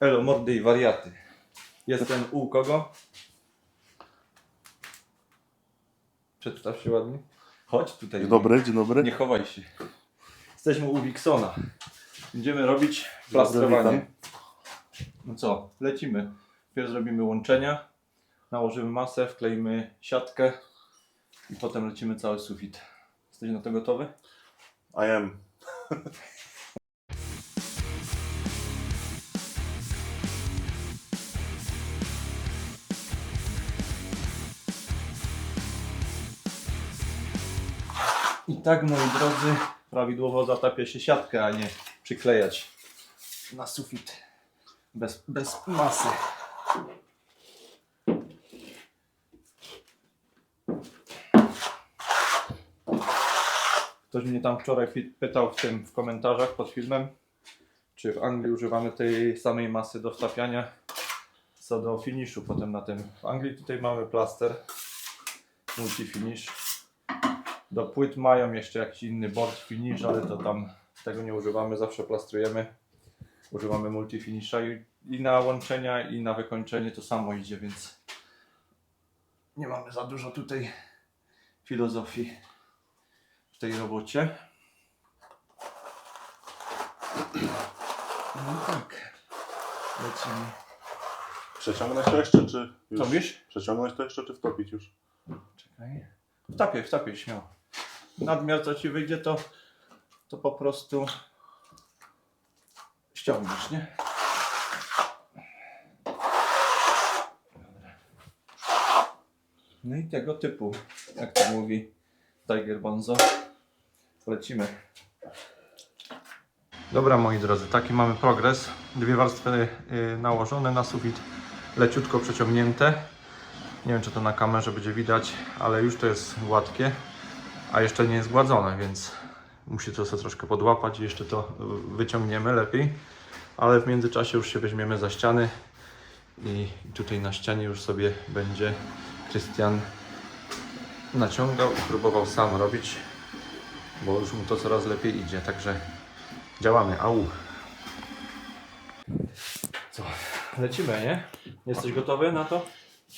Elo, mordy i wariaty. Jestem u kogo? Przedstaw się ładnie. Chodź tutaj. Dzień dobry, dzień dobry. Nie chowaj się. Jesteśmy u Wiksona. Będziemy robić plastrowanie. No co, lecimy. Pierw zrobimy łączenia, nałożymy masę, wkleimy siatkę i potem lecimy cały sufit. Jesteś na to gotowy? I am. tak, moi drodzy, prawidłowo zatapia się siatkę, a nie przyklejać na sufit bez, bez masy. Ktoś mnie tam wczoraj pytał w tym w komentarzach pod filmem, czy w Anglii używamy tej samej masy do wtapiania co do finiszu potem na tym. W Anglii tutaj mamy plaster multi finish. Do płyt mają jeszcze jakiś inny board finish, ale to tam tego nie używamy, zawsze plastrujemy. Używamy multi finisha i, i na łączenia i na wykończenie to samo idzie, więc nie mamy za dużo tutaj filozofii w tej robocie. No tak. Lecimy. Przeciągnąć to jeszcze, czy już? Co mówisz? Przeciągnąć to jeszcze, czy wtopić już? Czekaj. Wtapię, wtapię śmiało. Nadmiar co ci wyjdzie, to, to po prostu ściągniesz, nie? No i tego typu, jak to mówi Tiger Bonzo, lecimy. Dobra moi drodzy, taki mamy progres. Dwie warstwy y, nałożone na sufit, leciutko przeciągnięte. Nie wiem, czy to na kamerze będzie widać, ale już to jest gładkie, a jeszcze nie jest gładzone, więc musi to sobie troszkę podłapać i jeszcze to wyciągniemy lepiej. Ale w międzyczasie już się weźmiemy za ściany i tutaj na ścianie już sobie będzie Krystian naciągał i próbował sam robić, bo już mu to coraz lepiej idzie, także działamy. Au! Co? Lecimy, nie? Jesteś gotowy na to?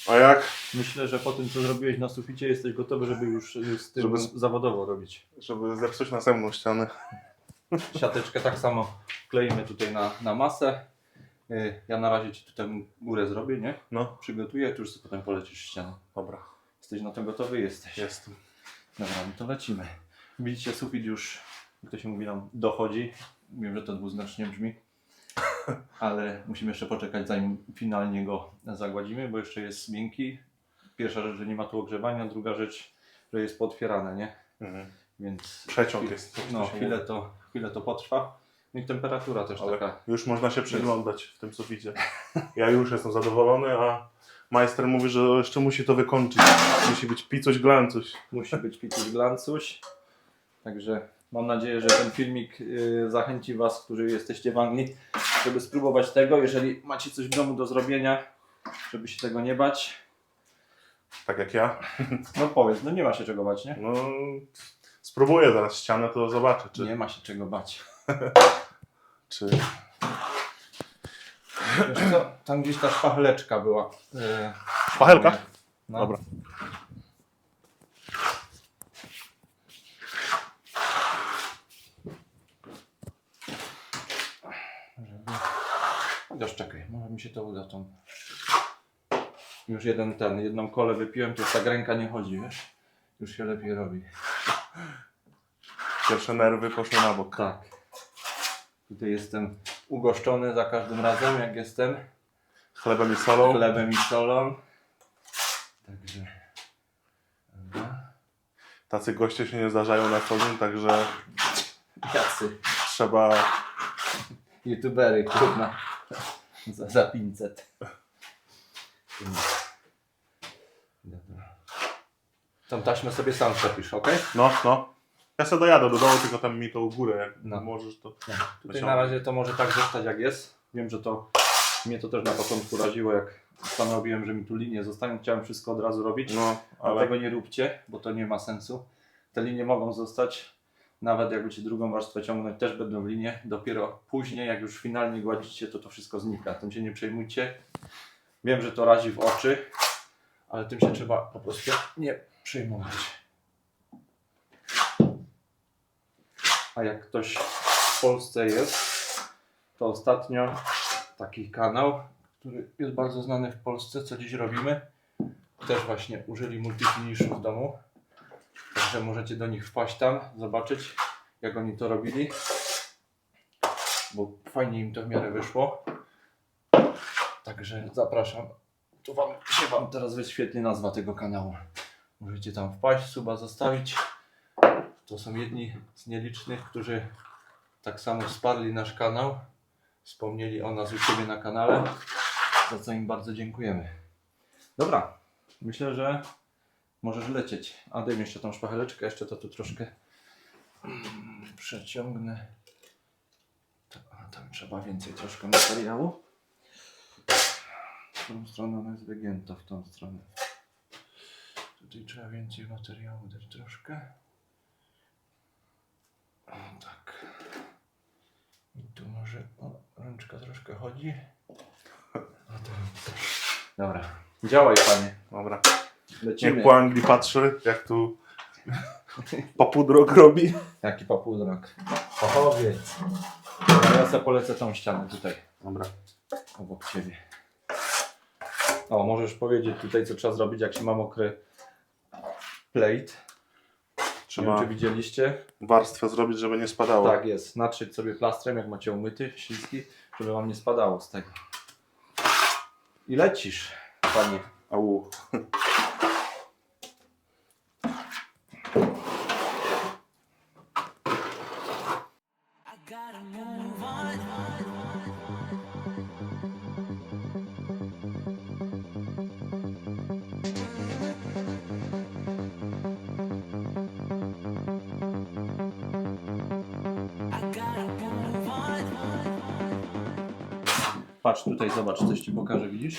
A jak? Myślę, że po tym, co zrobiłeś na suficie, jesteś gotowy, żeby już z tym Żeby- zawodowo robić. Żeby zepsuć następną ścianę. Siateczkę tak samo kleimy tutaj na, na masę. Y, Ja na razie Ci tutaj górę zrobię, nie? No, Przygotuję, tu już sobie potem polecisz ścianę. dobra. Jesteś na to gotowy? Jesteś. Jestem. Dobra, no to lecimy. Widzicie, sufit już, jak to się mówi nam, dochodzi. Wiem, że to dwuznacznie brzmi. Ale musimy jeszcze poczekać, zanim finalnie go zagładzimy, bo jeszcze jest miękki. Pierwsza rzecz, że nie ma tu ogrzewania, druga rzecz, że jest potwierane, nie? Mhm. Więc Przeciąg jest, to No, chwilę mówi. to, chwilę to potrwa. No i temperatura też Ale taka. już można się przyglądać w tym suficie. Ja już jestem zadowolony, a majster mówi, że jeszcze musi to wykończyć. Musi być picuś glancuś. Musi być picuś glancuś. Także mam nadzieję, że ten filmik y, zachęci Was, którzy jesteście w Anglii, żeby spróbować tego. Jeżeli macie coś w domu do zrobienia, żeby się tego nie bać. Tak jak ja. No powiedz, no nie ma się czego bać, nie? No, spróbuję zaraz ścianę, to zobaczę, czy... Nie ma się czego bać. czy... Wiesz co, tam gdzieś ta szpacheleczka była. Y, Szpachelka? No. Dobra. Żeby... Chociaż czekaj, może mi się to uda tą. Już jeden ten, jedną kolę wypiłem, to już tak ręka nie chodzi, wiesz? Już się lepiej robi. Pierwsze nerwy poszły na bok. Tak. Tutaj jestem ugoszczony za każdym razem, jak jestem. Chlebem i solą. Chlebem i solą. Także. Dobra. Tacy goście się nie zdarzają na co dzień, także Jacy trzeba youtubery, kurna. Za, za 500. Dobra. Tą taśmę sobie sam przepisz, ok? No, no. Ja sobie dojadę do domu, tylko tam mi to u górę, jak No. możesz to. Tutaj Wyciągnę. na razie to może tak zostać jak jest. Wiem, że to mnie to też na początku raziło, jak stanowiłem, że mi tu linie zostają. Chciałem wszystko od razu robić. No, Ale ale tego nie róbcie, bo to nie ma sensu. Te linie mogą zostać, Nawet jak będziecie drugą warstwę ciągnąć, też będą linie. Dopiero później, jak już finalnie gładzicie, to to wszystko znika. Tym się nie przejmujcie. Wiem, że to razi w oczy, ale tym się trzeba po prostu nie przejmować. A jak ktoś w Polsce jest, to ostatnio taki kanał, który jest bardzo znany w Polsce, co dziś robimy, też właśnie użyli multifiniszu w domu. Także możecie do nich wpaść tam, zobaczyć jak oni to robili. Bo fajnie im to w miarę wyszło. Także zapraszam. Tu wam się wam teraz wyświetli nazwa tego kanału. Możecie tam wpaść, suba zostawić. To są jedni z nielicznych, którzy tak samo wsparli nasz kanał. Wspomnieli o nas u siebie na kanale. Za co im bardzo dziękujemy. Dobra, myślę, że możesz lecieć. A daj mi jeszcze tą szpacheleczkę, jeszcze to tu troszkę przeciągnę. A Tam trzeba więcej troszkę materiału. W tą stronę ona jest wygięta, w tą stronę. Tutaj trzeba więcej materiału dać troszkę. O, tak. I tu może o, rączka troszkę chodzi. A to... Dobra. Działaj panie. Dobra. Lecimy. Niech po Anglii patrzy, jak tu papudrok robi. Jaki papudrak. Fachowiec. Dobra, ja sobie polecę tą ścianę tutaj, Dobra. obok ciebie. O, możesz powiedzieć tutaj, co trzeba zrobić, jak się ma mokry plate. Nie Trzeba wiem, czy widzieliście. warstwę zrobić, żeby nie spadało. Tak jest. Natrzeć sobie plastrem, jak macie umyty, śliski, żeby wam nie spadało z tego. I lecisz, panie. Au. I gotta move on. I gotta move on. Patrz tutaj, zobacz, coś ci pokażę, widzisz?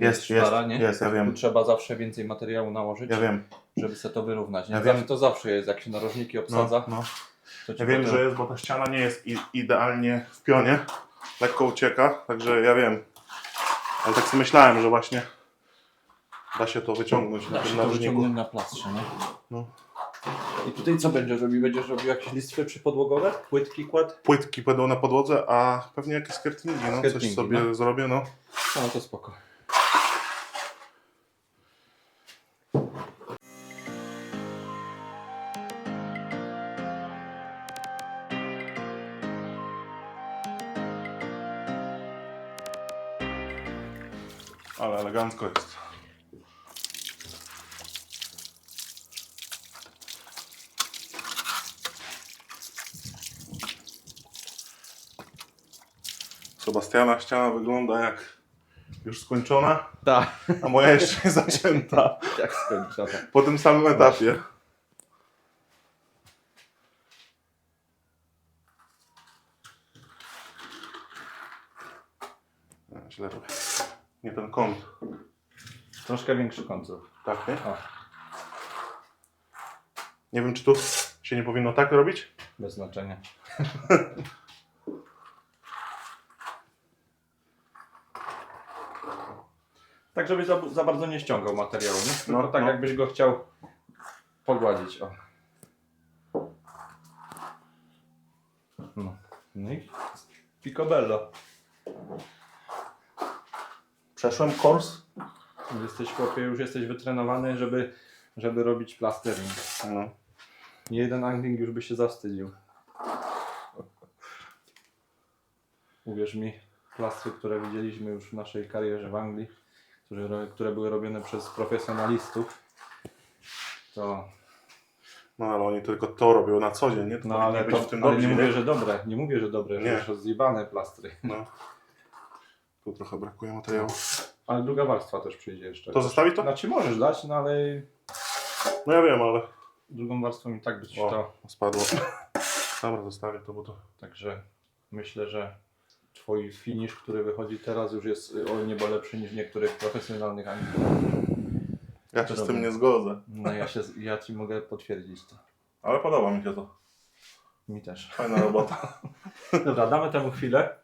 Jest, jest, szpara, nie? jest, ja Tu wiem. trzeba zawsze więcej materiału nałożyć, Ja wiem. żeby sobie to wyrównać. Nie? Ja Zawsze wiem. to zawsze jest, jak się narożniki No, obsadza. no. Ci Ja wiem, że jest, bo ta ściana nie jest idealnie w pionie. Lekko ucieka, także ja wiem. Ale tak sobie myślałem, że właśnie da się to wyciągnąć na Da tym się to narożniku. na plastrze, nie? No. I tutaj co będziesz robił? Będziesz robił jakieś listwy przypodłogowe? Płytki kład? Płytki będą na podłodze, a pewnie jakieś skirtingi, no coś sobie no. zrobię, no. No to spoko. Ale elegancko jest. Sebastiana ściana wygląda jak już skończona, Tak, a moja jeszcze nie zacięta. jak skończona. Po tym samym etapie. A, Źle robię. Nie ten kąt. Troszkę większy końców. Tak, nie? O, Nie wiem, czy tu się nie powinno tak robić? bez znaczenia. tak, żeby za, za bardzo nie ściągał materiału, nie? Tylko No, tak, no. jakbyś go chciał pogładzić. O. No. no i picobello. Przeszłem kurs. Jesteś chłopie, już jesteś wytrenowany, żeby, żeby robić plastering. No. Nie jeden angling już by się zawstydził. Uwierz mi, plastry, które widzieliśmy już w naszej karierze w Anglii, które, które były robione przez profesjonalistów, to no ale oni tylko to robią na co dzień, nie? To no powinni ale, być to, w tym ale nie nie? mówię, że dobre, nie mówię, że dobre, Nie. że rozjebane plastry. No. Tu trochę brakuje materiału. Ale druga warstwa też przyjdzie jeszcze. To zostawi to? Znaczy możesz dać, no ale No ja wiem, ale... drugą warstwą i tak być O, to. spadło. Dobra, zostawię to, bo to... Także myślę, że Twój finish, który wychodzi teraz, już jest y, o niebo lepszy niż niektórych profesjonalnych angielów. Ja się z tym nie zgodzę. No ja, się, ja Ci mogę potwierdzić to. Ale podoba mi się to. Mi też. Fajna robota. Dobra, damy temu chwilę,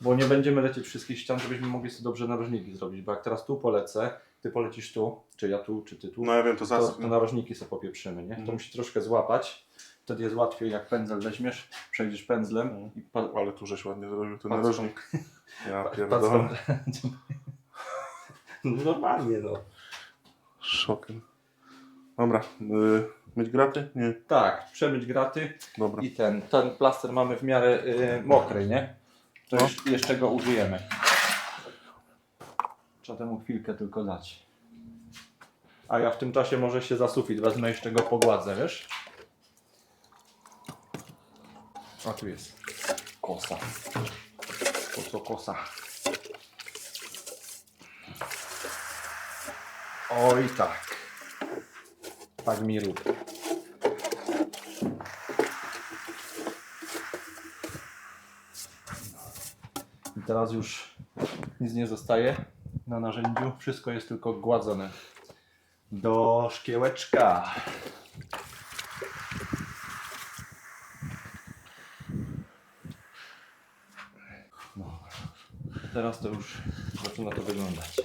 bo nie będziemy lecieć wszystkich ścian, żebyśmy mogli sobie dobrze narożniki zrobić, bo jak teraz tu polecę, ty polecisz tu, czy ja tu, czy ty tu, No ja wiem, to to, zas... to narożniki sobie popieprzymy, nie? To Mhm. musi troszkę złapać, wtedy jest łatwiej, jak pędzel weźmiesz, przejdziesz pędzlem Mhm. i pa, Ale tu żeś ładnie zrobił ten narożnik. Ja pierdolę. No Normalnie no. Szokiem. Dobra, y, myć graty? Nie. Tak, przemyć graty Dobra. i ten, ten plaster mamy w miarę y, mokry, nie? To No. jeszcze, jeszcze go użyjemy. Trzeba temu chwilkę tylko dać. A ja w tym czasie może się za sufit wezmę jeszcze go pogładzę, wiesz? A tu jest kosa. Koso kosa. Oj tak. Tak mi rób. Teraz już nic nie zostaje na narzędziu. Wszystko jest tylko gładzone do szkiełeczka. No. Teraz to już zaczyna to wyglądać.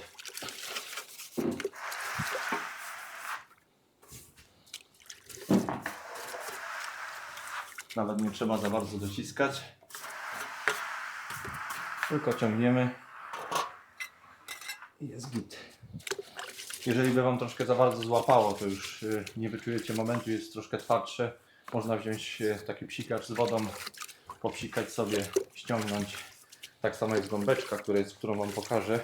Nawet nie trzeba za bardzo dociskać. Tylko ciągniemy i jest git. Jeżeli by Wam troszkę za bardzo złapało, to już y, nie wyczujecie momentu, jest troszkę twardsze. Można wziąć y, taki psikacz z wodą, popsikać sobie, ściągnąć. Tak samo jest gąbeczka, która jest, którą Wam pokażę.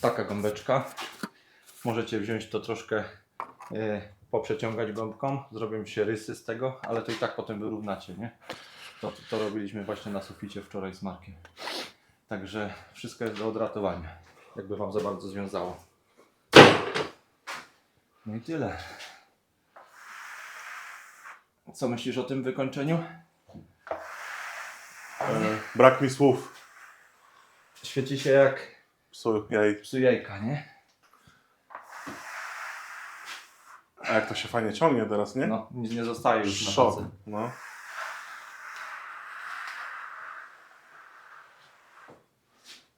Taka gąbeczka. Możecie wziąć to troszkę, y, poprzeciągać gąbką, zrobią się rysy z tego, ale to i tak potem wyrównacie, nie? To, to robiliśmy właśnie na suficie wczoraj z Markiem. Także wszystko jest do odratowania, jakby Wam za bardzo związało. No i tyle. Co myślisz o tym wykończeniu? E, brak mi słów. Świeci się jak Psu, jaj. psu jajka, nie? A jak to się fajnie ciągnie teraz, nie? No, nic nie zostaje już na Szok. tacy. No.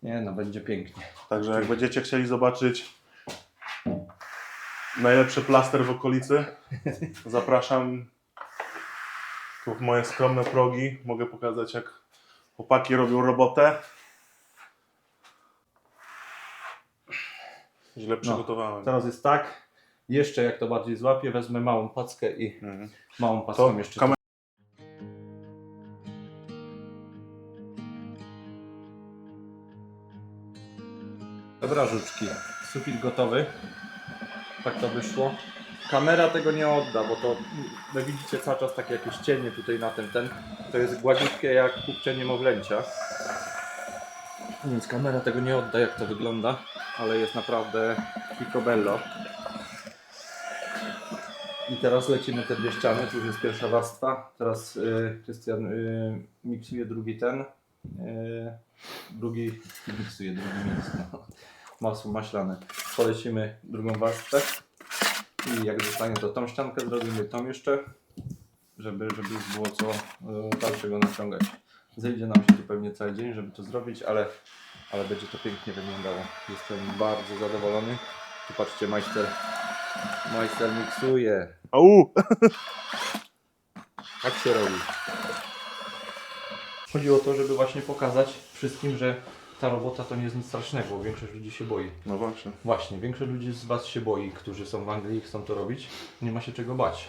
Nie no, będzie pięknie. Także jak będziecie chcieli zobaczyć najlepszy plaster w okolicy, zapraszam tu w moje skromne progi. Mogę pokazać jak chłopaki robią robotę. Źle przygotowałem. Teraz jest tak, jeszcze jak to bardziej złapię, wezmę małą packę i Mhm. małą packą To jeszcze kamer- Dobra, żuczki. Sufit gotowy. Tak to wyszło. Kamera tego nie odda, bo to wy widzicie cały czas takie jakieś cienie tutaj na ten, ten. To jest gładziutkie jak kupcie niemowlęcia. Więc kamera tego nie odda jak to wygląda, ale jest naprawdę picobello. I teraz lecimy te dwie ściany, tu już jest pierwsza warstwa. Teraz y, Krystian y, miksuje drugi ten. Y, drugi miksuje drugi miks. No. Masło maślane. Polecimy drugą warstwę. I jak zostanie to tą ściankę, zrobimy tą jeszcze, żeby, żeby było co y, dalszego naciągać. Zejdzie nam się tu pewnie cały dzień, żeby to zrobić, ale, ale będzie to pięknie wyglądało. Jestem bardzo zadowolony. Tu patrzcie, majster, majster miksuje. Au! Tak się robi. Chodzi o to, żeby właśnie pokazać wszystkim, że ta robota to nie jest nic strasznego, bo większość ludzi się boi. No właśnie. Właśnie, większość ludzi z Was się boi, którzy są w Anglii i chcą to robić. Nie ma się czego bać.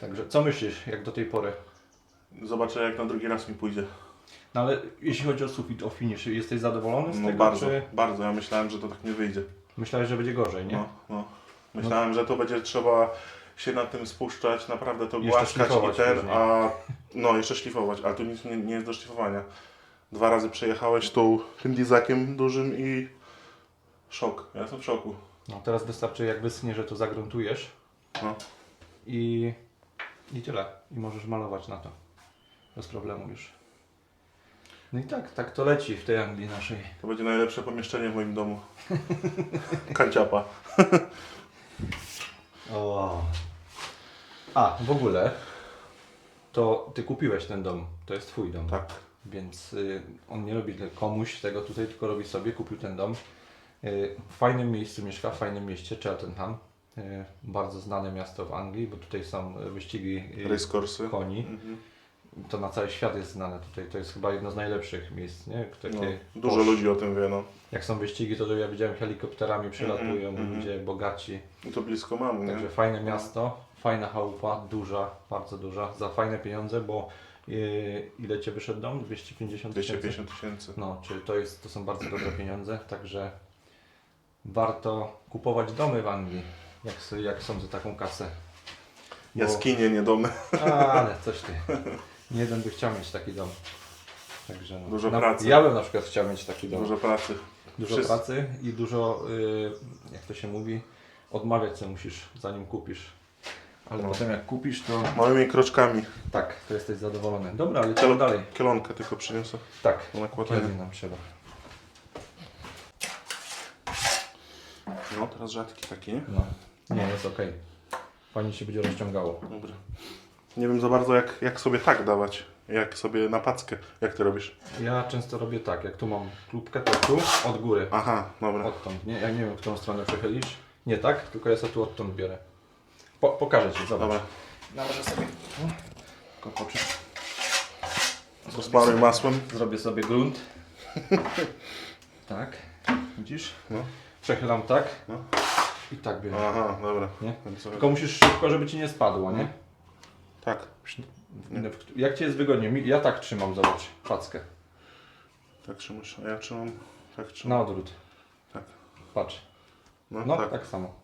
Także co myślisz, jak do tej pory? Zobaczę jak na drugi raz mi pójdzie. No ale jeśli chodzi o sufit, o finish, jesteś zadowolony z No tego, bardzo, czy bardzo. Ja myślałem, że to tak nie wyjdzie. myślałeś, że będzie gorzej, nie? No, no. No. Myślałem, że to będzie trzeba się na tym spuszczać, naprawdę to Jeszcze głaskać i ten, a no jeszcze szlifować, ale tu nic nie, nie jest do szlifowania. Dwa razy przejechałeś tą, tym dizakiem dużym i szok, ja jestem w szoku. No, teraz wystarczy jak wyschnie, że to zagruntujesz No. i, i tyle. I możesz malować na to. Bez problemu już. No i tak, tak to leci w tej Anglii naszej. To będzie najlepsze pomieszczenie w moim domu. Kanciapa. O, A, w ogóle, to ty kupiłeś ten dom, to jest twój dom. Tak. Więc y, on nie robi komuś tego tutaj, tylko robi sobie, kupił ten dom. Y, w fajnym miejscu mieszka, w fajnym mieście, Cheltenham. Y, bardzo znane miasto w Anglii, bo tutaj są wyścigi y, Racecourse. koni. Mhm. To na cały świat jest znane tutaj. To jest chyba jedno z najlepszych miejsc, nie? Takie No, dużo posz- ludzi o tym wie, no. Jak są wyścigi, to ja widziałem helikopterami przylatują, mhm. ludzie bogaci. I to blisko mam, nie? Także fajne miasto, fajna chałupa, duża, bardzo duża, za fajne pieniądze, bo y, ile Cię wyszedł dom? 250 tysięcy? 250 tysięcy. No, czy to, jest, to są bardzo dobre pieniądze, także warto kupować domy w Anglii, jak, jak są za taką kasę. Bo- Jaskinie, nie domy. A, ale coś ty. Nie jeden by chciał mieć taki dom. Także no. Dużo na, pracy. Ja bym na przykład chciał mieć taki dom. Dużo pracy. Dużo Wszyscy- pracy i dużo, y, jak to się mówi, odmawiać co musisz, zanim kupisz. Ale No. potem jak kupisz, to Małymi kroczkami. tak, to jesteś zadowolony. Dobra, ale lecimy dalej. Kielonkę tylko przyniosę Tak, na nakładanie. kiedy nam trzeba. No, teraz rzadki taki, nie? No, nie, jest ok. Fajnie się będzie rozciągało. Dobra. Nie wiem za bardzo jak, jak sobie tak dawać. Jak sobie na packę. Jak ty robisz? Ja często robię tak, jak tu mam klubkę, to tu od góry, Aha, dobra. odtąd, nie? Ja nie wiem, w którą stronę przechylisz. Nie tak, tylko ja sobie tu odtąd biorę. Po, pokażę Ci, zobacz. Dobra. Nałożę sobie, tylko poczekaj. Rozmaruj masłem. Zrobię sobie grunt. tak, widzisz? No. Przechylam tak No. i tak biorę. Aha, dobra. Nie? Tylko musisz szybko, żeby Ci nie spadło, nie? Tak. Jak Ci jest wygodnie? Ja tak trzymam, zobacz, packę. Tak trzymasz. A ja trzymam. Tak Na trzymam. odwrót. Tak. Patrz. No, No, tak. tak, samo.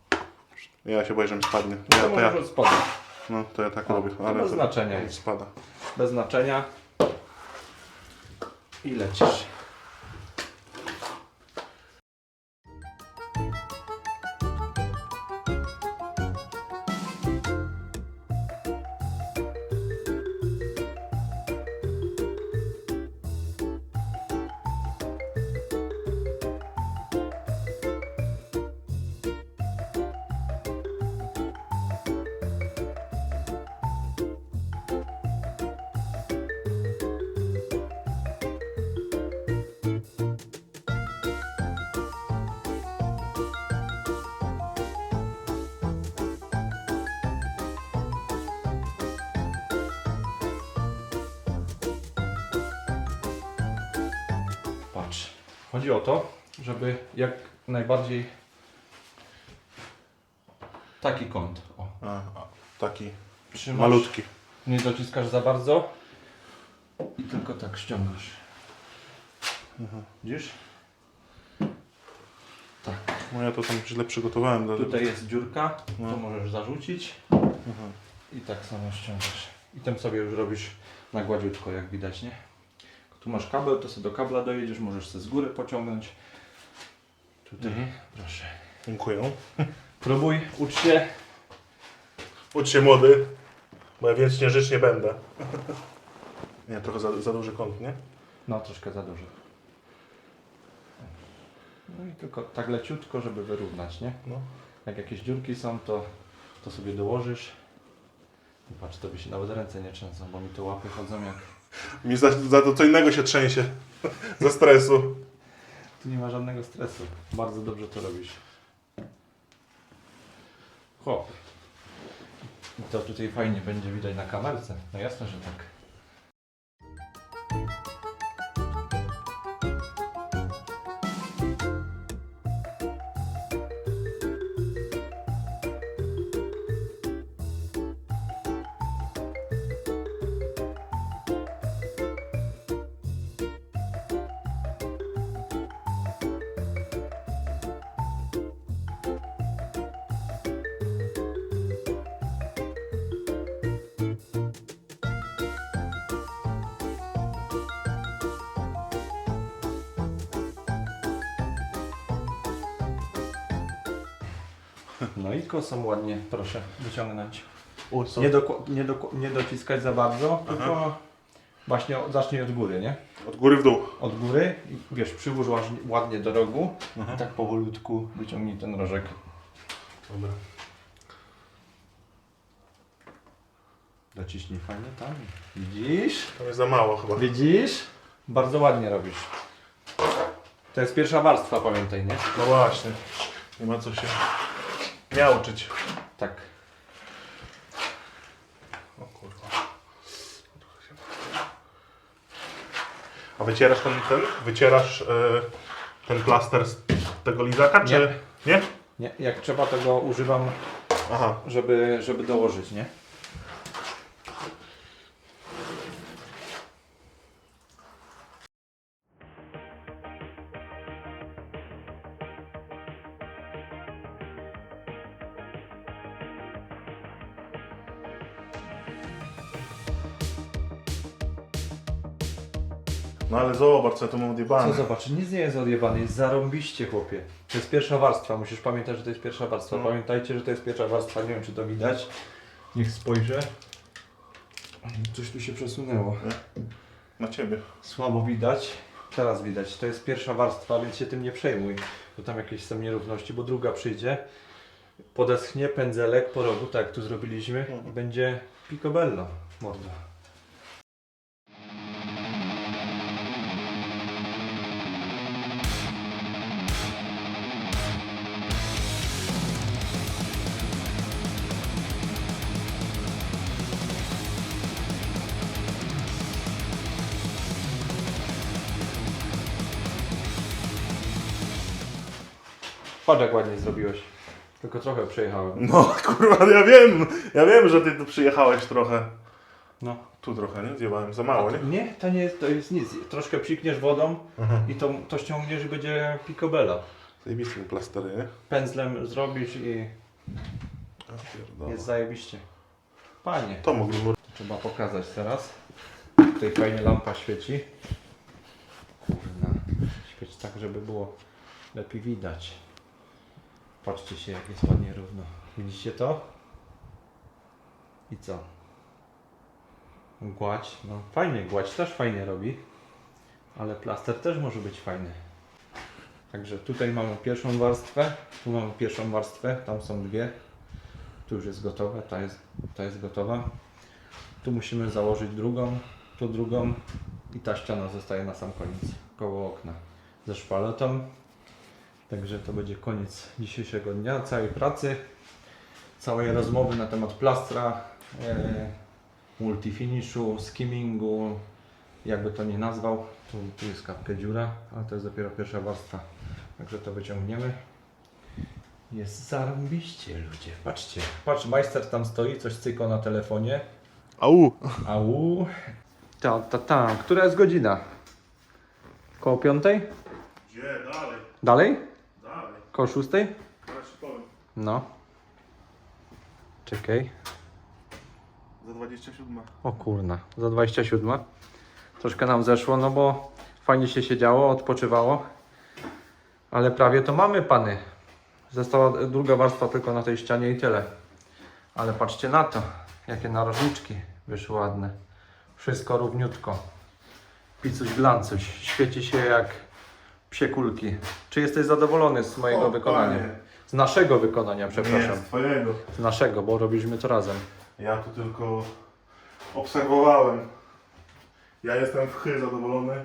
Ja się boję, że mi spadnie. To Ja, to ja, no, to ja tak O, robię. to Ale bez znaczenia jest. spada. Bez znaczenia. I lecisz. Chodzi o to, żeby jak najbardziej taki kąt. O, A, a, taki trzymasz. malutki. Nie dociskasz za bardzo i tylko tak ściągasz. Widzisz? Tak. No ja to tam źle przygotowałem. Do... Tutaj jest dziurka, No. to możesz zarzucić Mhm. i tak samo ściągasz. I tym sobie już robisz na gładziutko, jak widać, nie? Tu masz kabel, to sobie do kabla dojedziesz, możesz sobie z góry pociągnąć. Tutaj, Mhm. proszę. Dziękuję. Próbuj, ucz się. Ucz się młody, bo ja wiecznie żyć nie będę. Nie, trochę za, za duży kąt, nie? No, troszkę za dużo. No i tylko tak leciutko, żeby wyrównać, nie? No. Jak jakieś dziurki są, to, to sobie dołożysz. I patrz, tobie się nawet ręce nie trzęsą, bo mi te łapy chodzą jak... Mi za, za to co innego się trzęsie. Ze stresu. Tu nie ma żadnego stresu. Bardzo dobrze to robisz. Chłop. I to tutaj fajnie będzie widać na kamerce. No jasne, że tak. No i kosą ładnie, proszę wyciągnąć. U, co? Nie, nie, nie dociskać za bardzo, tylko właśnie zacznij od góry, nie? Od góry w dół. Od góry i wiesz, przyłóż łaż- ładnie do rogu i tak powolutku wyciągnij ten rożek. Dobra. Zaciśnij fajnie tam. Widzisz? To jest za mało chyba. Widzisz? Bardzo ładnie robisz. To jest pierwsza warstwa, pamiętaj, nie? No właśnie. Nie ma co się miauczyć. Tak. O kurwa. A wycierasz ten, ten? Wycierasz e, ten plaster z tego lizaka, czy... Nie? Nie, jak trzeba, to go używam, Aha. żeby, żeby dołożyć, nie? Co ja tu mam odjebane. Co zobacz, nic nie jest odjebane, jest zarąbiście, chłopie. To jest pierwsza warstwa, musisz pamiętać, że to jest pierwsza warstwa. No. Pamiętajcie, że to jest pierwsza warstwa, nie wiem czy to widać. Niech spojrzę. Coś tu się przesunęło. Na ciebie. Słabo widać. Teraz widać. To jest pierwsza warstwa, więc się tym nie przejmuj. Bo tam jakieś są nierówności, bo druga przyjdzie. Podeschnie pędzelek po rogu, tak jak tu zrobiliśmy. I będzie picobello. Mordo. Patrz jak ładnie zrobiłeś. Tylko trochę przejechałem. No kurwa, ja wiem, ja wiem, że ty tu przyjechałeś trochę. No. Tu trochę, nie? Zjebałem za mało, nie? Nie, to nie jest, to jest nic. Troszkę psikniesz wodą i to, to ściągniesz i będzie picobello. Zajebiste plastery, nie? Pędzlem zrobisz i Ja pierdolę. jest zajebiście. Panie. To mogliby... Trzeba pokazać teraz. Tutaj fajnie lampa świeci. Kurna. Świeć tak, żeby było lepiej widać. Patrzcie się, jak jest ładnie równo. Widzicie to? I co? Gładź. No fajnie, gładź też fajnie robi. Ale plaster też może być fajny. Także tutaj mamy pierwszą warstwę. Tu mamy pierwszą warstwę. Tam są dwie. Tu już jest gotowe. Ta jest, ta jest gotowa. Tu musimy założyć drugą, tu drugą i ta ściana zostaje na sam koniec, koło okna ze szpaletą. Także to będzie koniec dzisiejszego dnia, całej pracy, całej rozmowy na temat plastra, e, multifinishu, skimmingu, jakby to nie nazwał. Tu, tu jest kapkę dziura, ale to jest dopiero pierwsza warstwa. Także to wyciągniemy. Jest zarąbiście ludzie, patrzcie. Patrz, majster tam stoi, coś cyko na telefonie. Au! Au. Ta, ta, ta. Która jest godzina? Koło piątej? Gdzie? Dalej, Dalej? Koło szóstej? Teraz ci powiem. No. Czekaj. Za 27. O kurna, za 27. Troszkę nam zeszło, no bo fajnie się siedziało, odpoczywało. Ale prawie to mamy, pany. Została druga warstwa tylko na tej ścianie i tyle. Ale patrzcie na to, jakie narożniczki wyszły ładne. Wszystko równiutko. Picuś glancuś. Świeci się jak psie kulki. Czy jesteś zadowolony z mojego O, wykonania? panie. Z naszego wykonania, przepraszam. Nie, z twojego. Z naszego, bo robiliśmy to razem. Ja tu tylko obserwowałem. Ja jestem w chy zadowolony.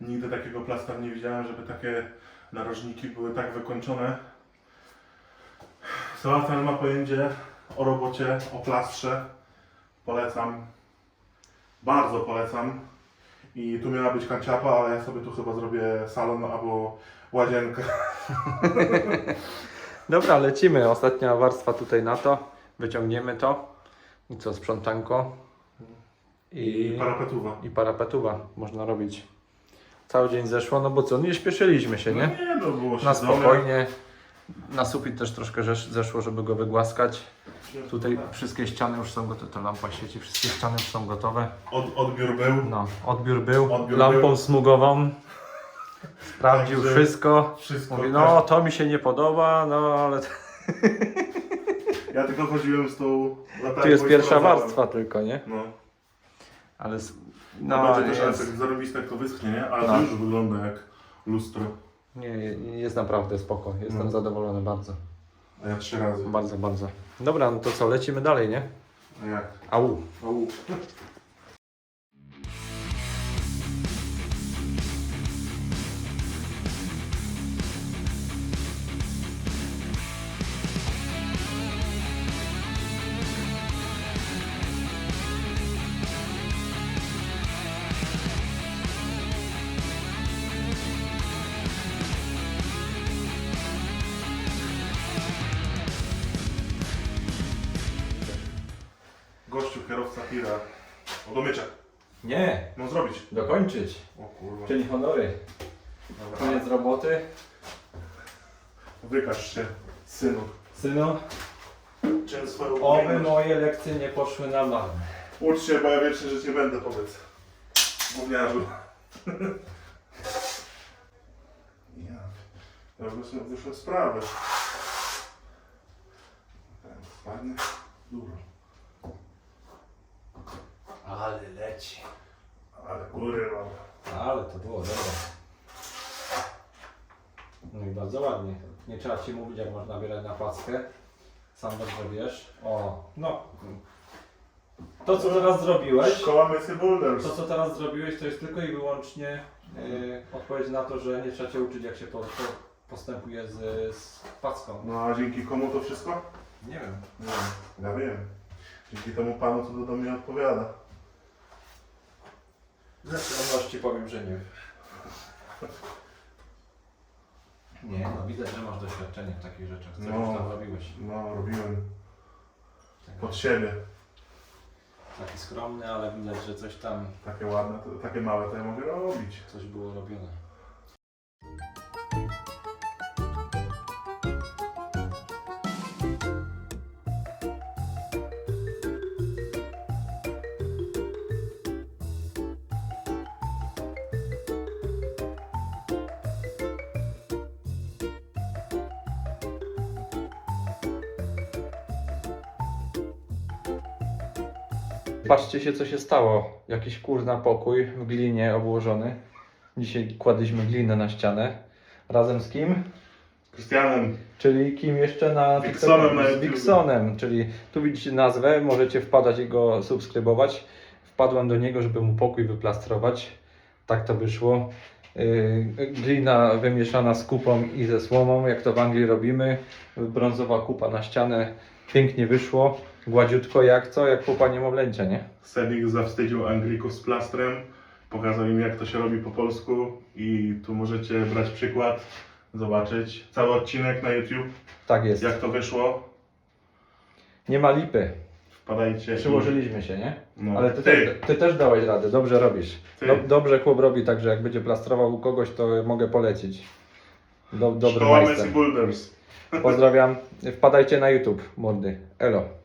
Nigdy takiego plastera nie widziałem, żeby takie narożniki były tak wykończone. Sebastian ma pojęcie o robocie, o plastrze. Polecam. Bardzo polecam. I tu miała być kanciapa, ale ja sobie tu chyba zrobię salon albo łazienkę. Dobra, lecimy. Ostatnia warstwa tutaj na to. Wyciągniemy to. I co, sprzątanko. I I, parapetuwa. i parapetuwa można robić. Cały dzień zeszło, no bo co, nie śpieszyliśmy się, nie? No nie, no było Na siedzone. spokojnie. Na sufit też troszkę zesz- zeszło, żeby go wygłaskać. Tutaj wszystkie ściany już są gotowe. To lampa świeci, wszystkie ściany już są gotowe. Od, odbiór był. No, odbiór był. Odbiór lampą był. smugową. Sprawdził Także wszystko. Wszystko. Mówi, no to mi się nie podoba, no ale Ja tylko chodziłem z tą latarką. tu jest i pierwsza sprawdzałem. warstwa tylko, nie? No. Ale s- No, no, będzie też jest, zarobiste jak to wyschnie, nie? Ale No. to już wygląda jak lustro. Nie, jest naprawdę spoko. Jestem No. zadowolony bardzo. A ja trzy razy. Bardzo, bardzo. Dobra, no to co, lecimy dalej, nie? Nie. Au. Au. Dokończyć. O kurwa. Czyli honory. Dobra. Koniec roboty. Wykaż się, synu. Synu, Czym swoją oby moje lekcje nie poszły na marne. Ucz się, bo ja wiecznie żyć nie będę, powiedz. Gówniarzu. ja. Ja wyszłem, wyszłem sprawę. Ten Fajny. Dużo. Ale leci. Ale góry mam. Ale to było dobre. No i bardzo ładnie. Nie trzeba Ci mówić, jak można nabierać na płaskę. Sam dobrze wiesz. O, no. To, co teraz zrobiłeś, Szkoła Messy Boulders. to, co teraz zrobiłeś, to jest tylko i wyłącznie yy, odpowiedź na to, że nie trzeba Cię uczyć, jak się po, po, postępuje z, z płaską. No a dzięki komu to wszystko? Nie wiem. Nie wiem. Ja wiem. Dzięki temu panu, co to do mnie odpowiada. Zresztą Ci powiem, że nie wiem. Nie, no widać, że masz doświadczenie w takich rzeczach. Co No. już tam robiłeś. No, robiłem Taki, pod siebie. taki skromny, ale widać, że coś tam, Takie ładne, to, takie małe to ja mogę robić. coś było robione. Patrzcie się, co się stało. Jakiś kurna pokój w glinie obłożony. Dzisiaj kładliśmy glinę na ścianę. Razem z kim? Krystianem, Czyli kim jeszcze na TikToku? na Z YouTube. Wiksonem, czyli tu widzicie nazwę, możecie wpadać i go subskrybować. Wpadłem do niego, żeby mu pokój wyplastrować. Tak to wyszło. Yy, Glina wymieszana z kupą i ze słomą, jak to w Anglii robimy. Brązowa kupa na ścianę. Pięknie wyszło. Gładziutko jak co, jak pupa niemowlęcia, nie? Sebik zawstydził Anglików z plastrem, pokazał im jak to się robi po polsku i tu możecie brać przykład, zobaczyć cały odcinek na YouTube, Tak jest. jak to wyszło. Nie ma lipy. Wpadajcie. i- Przyłożyliśmy się, nie? No. Ale ty, Ty. Też, ty też dałeś radę, dobrze robisz. Ty. Dobrze chłop robi, także jak będzie plastrował u kogoś, to mogę polecić. Do, dobry Szkoła majster. Messi Boulders. Pozdrawiam. Wpadajcie na YouTube, mordy. Elo.